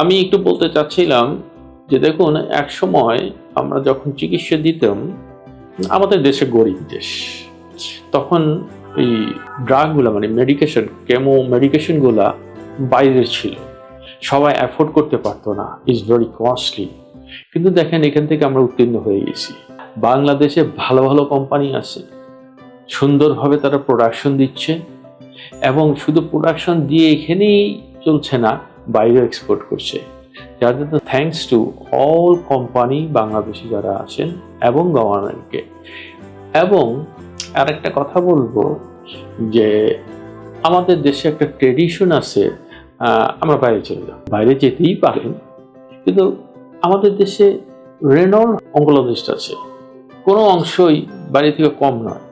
আমি একটু বলতে চাচ্ছিলাম যে দেখুন, এক সময় আমরা যখন চিকিৎসা দিতাম, আমাদের দেশে গরিব দেশ, তখন এই ড্রাগগুলো মানে মেডিকেশন কেমো মেডিকেশনগুলা বাইরের ছিল। সবাই অ্যাফোর্ড করতে পারতো না ইজ ভেরি কস্টলি কিন্তু দেখেন, এখান থেকে আমরা উত্তীর্ণ হয়ে গেছি। বাংলাদেশে ভালো ভালো কোম্পানি আছে, সুন্দরভাবে তারা প্রোডাকশন দিচ্ছে, এবং শুধু প্রোডাকশন দিয়ে এখানেই চলছে না বাইরেও এক্সপোর্ট করছে। যার জন্য thanks to all company Bangladeshi যারা আছেন এবং গভর্নমেন্টকে এবং আরেকটা কথা বলব যে আমাদের দেশে একটা ট্রেডিশন আছে আমরা বাইরে চলে যাব। বাইরে যেতেই পারেন, কিন্তু আমাদের দেশে রেনল অঙ্কোলজিস্ট আছে। কোনো অংশই বাইরে থেকে কম নয়।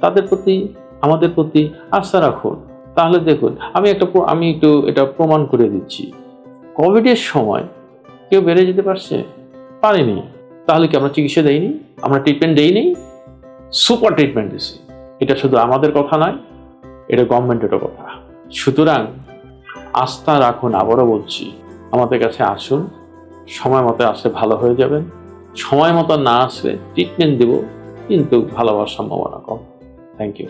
তাদের প্রতি, আমাদের প্রতি আস্থা রাখুন। তাহলে দেখুন, আমি একটা আমি একটু এটা প্রমাণ করে দিচ্ছি। কোভিডের সময় কেউ বেড়ে যেতে পারছে? পারেনি। তাহলে কি আমরা চিকিৎসা দেইনি? আমরা ট্রিটমেন্ট দেইনি? সুপার ট্রিটমেন্ট দিছি। এটা শুধু আমাদের কথা নয়, এটা গভর্নমেন্টেরও কথা। সুতরাং আস্থা রাখুন, আবারও বলছি, আমাদের কাছে আসুন, সময় মতো আসলে ভালো হয়ে যাবেন। সময় মতো না আসলে ট্রিটমেন্ট দেব, কিন্তু ভালো হওয়ার সম্ভাবনা কম। Thank you